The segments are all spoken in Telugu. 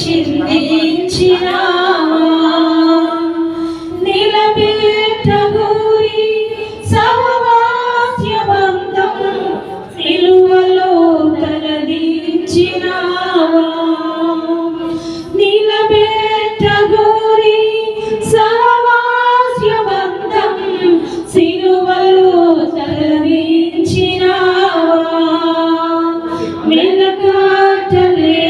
నా కొరకై చిందించినావా నిలబెట్ట సహవాస్య బంధం నిలువలో తలదించినావా నిలబెట్ట గోరి సహవాస్య బంధం సిలువలో తలదించినావా మెల్లకాటలేని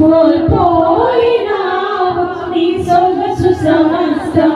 కోల్పోయినావు నీ సొగసు సమస్తం